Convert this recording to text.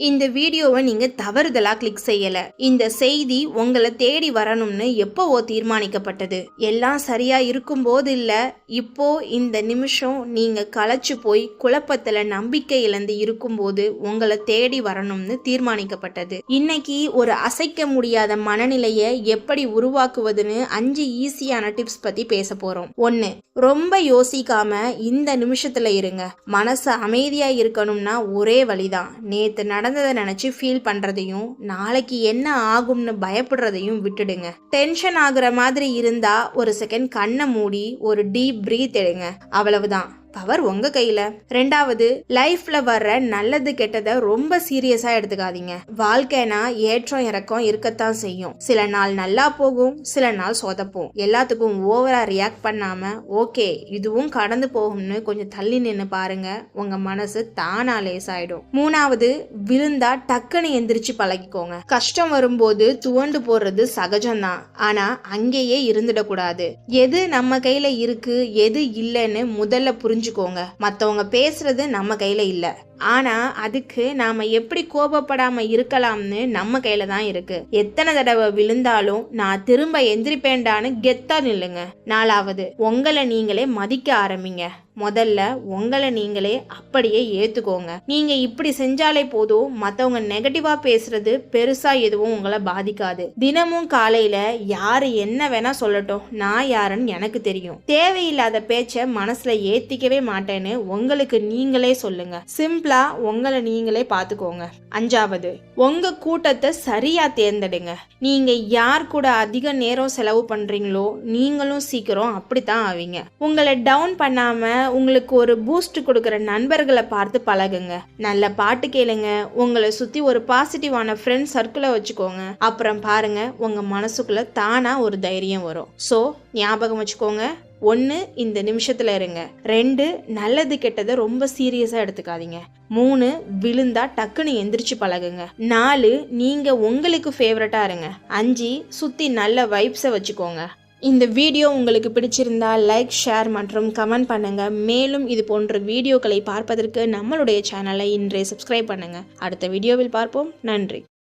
இந்த வீடியோவை நீங்க தவறுதலா கிளிக் செய்யல. இந்த செய்தி உங்களை தேடி வரணும்னு எப்போவோ தீர்மானிக்கப்பட்டது. எல்லாம் சரியா இருக்கும்போது இல்ல இப்போ இந்த நிமிஷம் நீங்க களைச்சு போய் குழப்பத்துல நம்பிக்கை இழந்து இருக்கும்போது உங்களை தேடி வரணும்னு தீர்மானிக்கப்பட்டது. இன்னைக்கு ஒரு அசைக்க முடியாத மனநிலையை எப்படி உருவாக்குவதுன்னு அஞ்சு ஈஸியான டிப்ஸ் பத்தி பேச போறோம். ஒன்று ரொம்ப யோசிக்காம இந்த நிமிஷத்துல இருங்க. மனசு அமைதியா இருக்கணும்னா ஒரே வழிதான். நேத்து நடந்ததை நினச்சி ஃபீல் பண்ணுறதையும் நாளைக்கு என்ன ஆகும்னு பயப்படுறதையும் விட்டுடுங்க. டென்ஷன் ஆகுற மாதிரி இருந்தால் ஒரு செகண்ட் கண்ணை மூடி ஒரு டீப் பிரீத் எடுங்க. அவ்வளவுதான். பவர் உங்க கையில. ரெண்டாவது லைஃப்ல வர்ற நல்லது கெட்டதை ரொம்ப சீரியஸா எடுத்துக்காதீங்க. வாழ்க்கைனா ஏற்றம் இறக்கம் இருக்கத்தான் செய்யும். சில நாள் நல்லா போகும் சில நாள் சொதப்போம். எல்லாத்துக்கும் ஓவரா ரியாக்ட் பண்ணாம ஓகே இதுவும் கடந்து போகும்னு கொஞ்சம் தள்ளி நின்னு பாருங்க. உங்க மனசு தானா லேசாயிடும். மூணாவது விழுந்தா டக்குன்னு எந்திரிச்சு பழகிக்கோங்க. கஷ்டம் வரும்போது துவண்டு போடுறது சகஜம்தான். ஆனா அங்கேயே இருந்துடக்கூடாது. எது நம்ம கையில இருக்கு எது இல்லைன்னு முதல்ல புரிஞ்சுக்கோங்க. மற்றவங்க பேசுறது நம்ம கையில இல்லை. ஆனா அதுக்கு நாம எப்படி கோபப்படாம இருக்கலாம்னு நம்ம கையில தான் இருக்கு. எத்தனை தடவை விழுந்தாலும் நான் திரும்ப எந்திரிப்பேன்டான்னு கெத்தா நில்லுங்க. நாலாவது உங்களை நீங்களே மதிக்க ஆரம்பிங்க. முதல்ல உங்களை நீங்களே அப்படியே ஏத்துக்கோங்க. நீங்க இப்படி செஞ்சாலே போதும் மத்தவங்க நெகட்டிவா பேசுறது பெருசா எதுவும் உங்களை பாதிக்காது. தினமும் காலையில யாரு என்ன வேணா சொல்லட்டும் நான் யாருன்னு எனக்கு தெரியும். தேவையில்லாத பேச்ச மனசுல ஏத்திக்கவே மாட்டேன்னு உங்களுக்கு நீங்களே சொல்லுங்க. சிம்பிள் உங்களை நீங்களே பாத்துக்கோங்க அஞ்சாவது உங்க கூட்டத்தை சரியா தேர்ந்தெடுங்க. நீங்க யார் கூட அதிக நேரம் செலவு பண்றீங்களோ நீங்களும் சீக்கிரம் அப்படித்தான் ஆவீங்க. உங்களை டவுன் பண்ணாம உங்களுக்கு ஒரு பூஸ்ட் கொடுக்குற நண்பர்களை பார்த்து பழகுங்க. நல்ல பாட்டு கேளுங்க. உங்களை சுத்தி ஒரு பாசிட்டிவான ஃப்ரெண்ட் சர்க்கிளை வச்சுக்கோங்க. அப்புறம் பாருங்க உங்க மனசுக்குள்ள தானா ஒரு தைரியம் வரும். ஸோ ஞாபகம் வச்சுக்கோங்க ஒன்று இந்த நிமிஷத்தில் இருங்க. ரெண்டு நல்லது கெட்டதை ரொம்ப சீரியஸாக எடுத்துக்காதீங்க. மூணு விழுந்தா டக்குன்னு எந்திரிச்சு பழகுங்க. நாலு நீங்கள் உங்களுக்கு ஃபேவரட்டாக இருங்க. அஞ்சு சுற்றி நல்ல வைப்ஸை வச்சுக்கோங்க. இந்த வீடியோ உங்களுக்கு பிடிச்சிருந்தா லைக் ஷேர் மற்றும் கமெண்ட் பண்ணுங்க. மேலும் இது போன்ற வீடியோக்களை பார்ப்பதற்கு நம்மளுடைய சேனலை இன்றே சப்ஸ்கிரைப் பண்ணுங்க. அடுத்த வீடியோவில் பார்ப்போம். நன்றி.